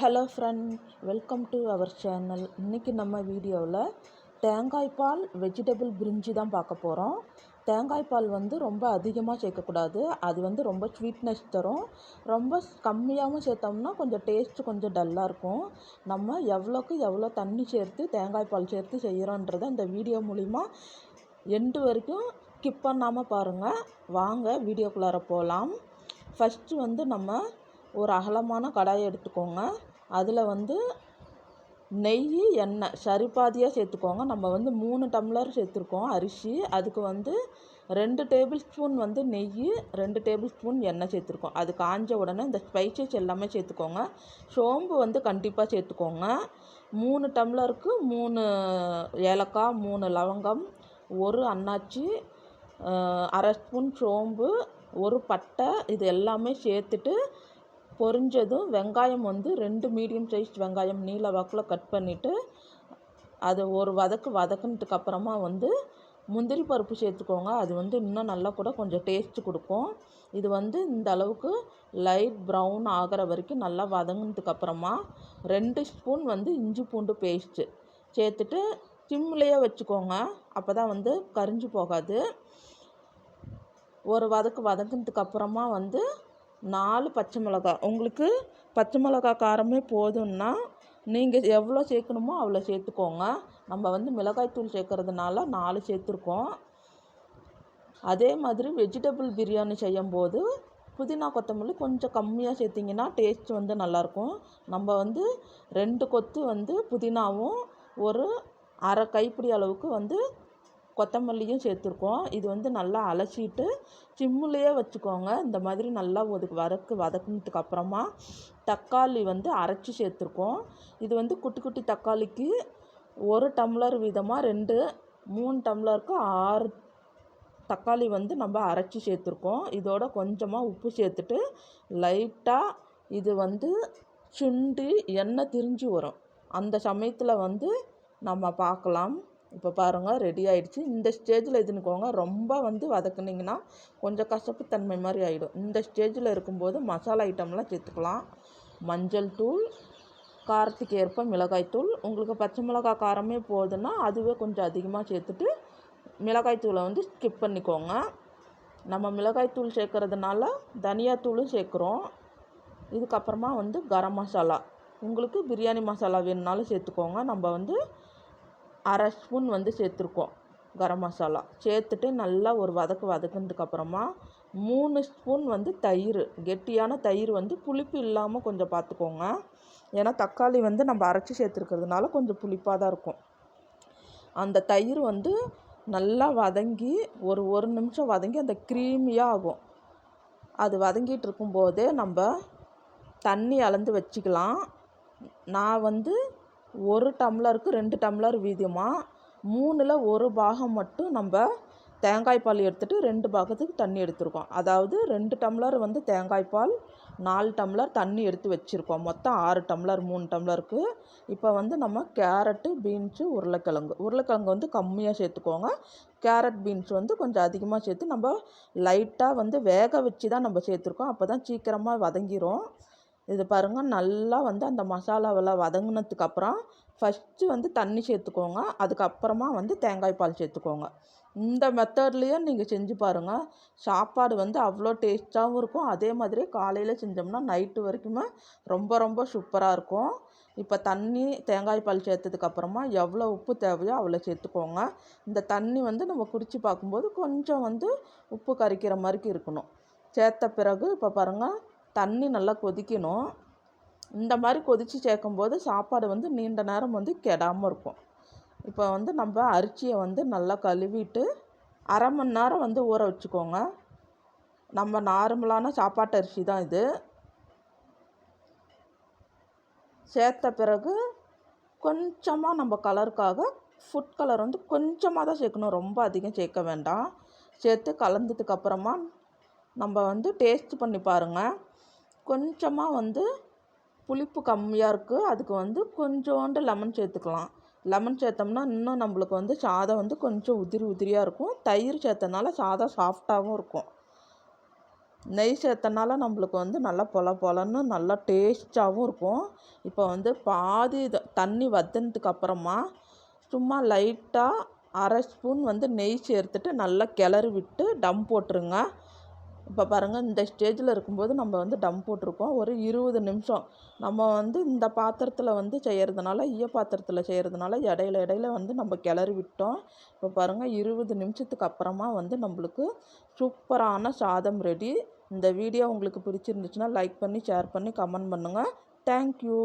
Hello friend welcome to our channel. இன்றைக்கி நம்ம வீடியோவில் தேங்காய் பால் வெஜிடபிள் பிரிஞ்சி தான் பார்க்க போகிறோம் தேங்காய் பால் வந்து ரொம்ப அதிகமாக சேர்க்கக்கூடாது. அது வந்து ரொம்ப ஸ்வீட்னஸ் தரும். ரொம்ப கம்மியாகவும் சேர்த்தோம்னா கொஞ்சம் டேஸ்ட்டு கொஞ்சம் டல்லாக இருக்கும். நம்ம எவ்வளோக்கு எவ்வளோ தண்ணி சேர்த்து தேங்காய் பால் சேர்த்து செய்கிறோன்றதை இந்த வீடியோ மூலிமா எண்டு வரைக்கும் ஸ்கிப் பண்ணாமல் பாருங்கள் வாங்க வீடியோக்குள்ளார போகலாம் ஃபஸ்ட்டு வந்து நம்ம ஒரு அகலமான கடாயை எடுத்துக்கோங்க. அதில் வந்து நெய் எண்ணெய் சரிபாதியாக சேர்த்துக்கோங்க. நம்ம வந்து மூணு டம்ளர் சேர்த்துருக்கோம் அரிசி. அதுக்கு வந்து ரெண்டு டேபிள் ஸ்பூன் வந்து நெய் ரெண்டு டேபிள் ஸ்பூன் எண்ணெய் சேர்த்துருக்கோம். அது காஞ்ச உடனே இந்த ஸ்பைசஸ் எல்லாமே சேர்த்துக்கோங்க. சோம்பு வந்து கண்டிப்பாக சேர்த்துக்கோங்க. மூணு டம்ளருக்கு மூணு ஏலக்காய் மூணு லவங்கம் ஒரு அன்னாச்சி அரை ஸ்பூன் சோம்பு ஒரு பட்டை இது எல்லாமே சேர்த்துட்டு பொரிஞ்சதும் வெங்காயம் வந்து ரெண்டு மீடியம் சைஸ் வெங்காயம் நீல வாக்கில் கட் பண்ணிவிட்டு அது ஒரு வதக்கு வதக்குனதுக்கு அப்புறமா வந்து முந்திரி பருப்பு சேர்த்துக்கோங்க. அது வந்து இன்னும் நல்லா கூட கொஞ்சம் டேஸ்ட்டு கொடுக்கும். இது வந்து இந்த அளவுக்கு லைட் ப்ரௌன் ஆகிற வரைக்கும் நல்லா வதங்கினதுக்கு அப்புறமா ரெண்டு ஸ்பூன் வந்து இஞ்சி பூண்டு பேஸ்ட்டு சேர்த்துட்டு சிம்லேயே வச்சுக்கோங்க. அப்போ தான் வந்து கரிஞ்சு போகாது. ஒரு வதக்கு வதங்கினதுக்கு அப்புறமா வந்து நாலு பச்சை மிளகா. உங்களுக்கு பச்சை மிளகா காரமே போதும்னா நீங்கள் எவ்வளோ சேர்க்கணுமோ அவ்வளோ சேர்த்துக்கோங்க. நம்ம வந்து மிளகாய்த்தூள் சேர்க்கறதுனால நாலு சேர்த்துருக்கோம். அதே மாதிரி வெஜிடபிள் பிரியாணி செய்யும்போது புதினா கொத்தமல்லி கொஞ்சம் கம்மியாக சேர்த்திங்கன்னா டேஸ்ட் வந்து நல்லாயிருக்கும். நம்ம வந்து ரெண்டு கொத்து வந்து புதினாவும் ஒரு அரை கைப்பிடி அளவுக்கு வந்து கொத்தமல்லியும் சேர்த்துருக்கோம். இது வந்து நல்லா அலசிட்டு சிம்முலேயே வச்சுக்கோங்க. இந்த மாதிரி நல்லா ஒதுக்கு வதக்கு வதக்குனதுக்கு அப்புறமா தக்காளி வந்து அரைச்சி சேர்த்துருக்கோம். இது வந்து குட்டி குட்டி தக்காளிக்கு ஒரு டம்ளர் வீதமாக ரெண்டு மூணு டம்ளருக்கு ஆறு தக்காளி வந்து நம்ம அரைச்சி சேர்த்துருக்கோம். இதோட கொஞ்சமாக உப்பு சேர்த்துட்டு லைட்டாக இது வந்து சுண்டி எண்ணெய் திரிஞ்சு வரும். அந்த சமயத்தில் வந்து நம்ம பார்க்கலாம். இப்போ பாருங்கள் ரெடி ஆகிடுச்சு இந்த ஸ்டேஜில் இதுனுக்கோங்க ரொம்ப வந்து வதக்குனிங்கன்னா கொஞ்சம் கசப்புத்தன்மை மாதிரி ஆகிடும் இந்த ஸ்டேஜில் இருக்கும்போது மசாலா ஐட்டம்லாம் சேர்த்துக்கலாம். மஞ்சள் தூள் காரத்துக்கு ஏற்ப மிளகாய்த்தூள் உங்களுக்கு பச்சை மிளகாய் காரமே போதுன்னா அதுவே கொஞ்சம் அதிகமாக சேர்த்துட்டு மிளகாய்த்தூளை வந்து ஸ்கிப் பண்ணிக்கோங்க. நம்ம மிளகாய்த்தூள் சேர்க்கறதுனால தனியாத்தூளும் சேர்க்குறோம். இதுக்கப்புறமா வந்து கரம் மசாலா. உங்களுக்கு பிரியாணி மசாலா வேணுன்னாலும் சேர்த்துக்கோங்க. நம்ம வந்து அரை ஸ்பூன் வந்து சேர்த்துருக்கோம் கரம் மசாலா. சேர்த்துட்டு நல்லா ஒரு வதக்கு வதக்குனதுக்கப்புறமா மூணு ஸ்பூன் வந்து தயிர். கெட்டியான தயிர் வந்து புளிப்பு இல்லாமல் கொஞ்சம் பார்த்துக்கோங்க ஏன்னா தக்காளி வந்து நம்ம அரைச்சி சேர்த்துருக்கிறதுனால கொஞ்சம் புளிப்பாக தான் இருக்கும். அந்த தயிர் வந்து நல்லா வதங்கி ஒரு ஒரு நிமிஷம் வதங்கி அந்த க்ரீமியாக ஆகும். அது வதங்கிட்டு இருக்கும்போதே நம்ம தண்ணி அளந்து வச்சுக்கலாம். நான் வந்து ஒரு டம்ளருக்கு ரெண்டு டம்ளர் வீதமாக மூணில் ஒரு பாகம் மட்டும் நம்ம தேங்காய் பால் எடுத்துகிட்டு ரெண்டு பாகத்துக்கு தண்ணி எடுத்துருக்கோம். அதாவது ரெண்டு டம்ளர் வந்து தேங்காய் பால் நாலு டம்ளர் தண்ணி எடுத்து வச்சுருக்கோம். மொத்தம் ஆறு டம்ளர் மூணு டம்ளருக்கு. இப்போ வந்து நம்ம கேரட்டு பீன்ஸு உருளைக்கிழங்கு. உருளைக்கிழங்கு வந்து கம்மியாக சேர்த்துக்கோங்க. கேரட் பீன்ஸ் வந்து கொஞ்சம் அதிகமாக சேர்த்து நம்ம லைட்டாக வந்து வேக வச்சு தான் நம்ம சேர்த்துருக்கோம். அப்போ தான் சீக்கிரமாக வதங்கிரும். இது பாருங்கள் நல்லா வந்து அந்த மசாலாவெல்லாம் வதங்கினதுக்கப்புறம் ஃபஸ்ட்டு வந்து தண்ணி சேர்த்துக்கோங்க. அதுக்கப்புறமா வந்து தேங்காய் பால் சேர்த்துக்கோங்க. இந்த மெத்தட்லேயே நீங்கள் செஞ்சு பாருங்கள் சாப்பாடு வந்து அவ்வளோ டேஸ்ட்டாகவும் இருக்கும். அதே மாதிரி காலையில் செஞ்சோம்னா நைட்டு வரைக்குமே ரொம்ப ரொம்ப சூப்பராக இருக்கும். இப்போ தண்ணி தேங்காய் பால் சேர்த்ததுக்கப்புறமா எவ்வளோ உப்பு தேவையோ அவ்வளோ சேர்த்துக்கோங்க. இந்த தண்ணி வந்து நம்ம குடித்து பார்க்கும்போது கொஞ்சம் வந்து உப்பு கரிக்கிற மாதிரி இருக்கணும். சேர்த்த பிறகு இப்போ பாருங்கள் தண்ணி நல்லா கொதிக்கணும். இந்த மாதிரி கொதித்து சேர்க்கும்போது சாப்பாடு வந்து நீண்ட நேரம் வந்து கெடாமல் இருக்கும். இப்போ வந்து நம்ம அரிசியை வந்து நல்லா கழுவிட்டு அரை மணி நேரம் வந்து ஊற வச்சுக்கோங்க. நம்ம நார்மலான சாப்பாட்டு அரிசி தான் இது. சேர்த்த பிறகு கொஞ்சமாக நம்ம கலருக்காக ஃபுட் கலர் வந்து கொஞ்சமாக தான் சேர்க்கணும். ரொம்ப அதிகம் சேர்க்க வேண்டாம். சேர்த்து கலந்ததுக்கப்புறமா நம்ம வந்து டேஸ்ட் பண்ணி பாருங்கள் கொஞ்சமாக வந்து புளிப்பு கம்மியாக இருக்குது அதுக்கு வந்து கொஞ்சோண்டு லெமன் சேர்த்துக்கலாம். லெமன் சேர்த்தோம்னா இன்னும் நம்மளுக்கு வந்து சாதம் வந்து கொஞ்சம் உதிரி உதிரியாக இருக்கும். தயிர் சேர்த்தனால சாதம் சாஃப்டாகவும் இருக்கும். நெய் சேர்த்தனால நம்மளுக்கு வந்து நல்லா பொல பொலன்னு நல்லா டேஸ்ட்டாகவும் இருக்கும். இப்போ வந்து பாதி தண்ணி வற்றினதுக்கு அப்புறமா சும்மா லைட்டாக அரை ஸ்பூன் வந்து நெய் சேர்த்துட்டு நல்லா கிளறி விட்டு டம் போட்டுருங்க. இப்போ பாருங்கள் இந்த ஸ்டேஜில் இருக்கும்போது நம்ம வந்து டம் போட்டிருக்கோம். ஒரு இருபது நிமிஷம். நம்ம வந்து இந்த பாத்திரத்தில் வந்து செய்கிறதுனால ஈய பாத்திரத்தில் செய்கிறதுனால இடையில இடையில வந்து நம்ம கிளறி விட்டோம். இப்போ பாருங்கள் இருபது நிமிஷத்துக்கு அப்புறமா வந்து நம்மளுக்கு சூப்பரான சாதம் ரெடி இந்த வீடியோ உங்களுக்கு பிடிச்சிருந்துச்சுன்னா லைக் பண்ணி ஷேர் பண்ணி கமெண்ட் பண்ணுங்கள் தேங்க்யூ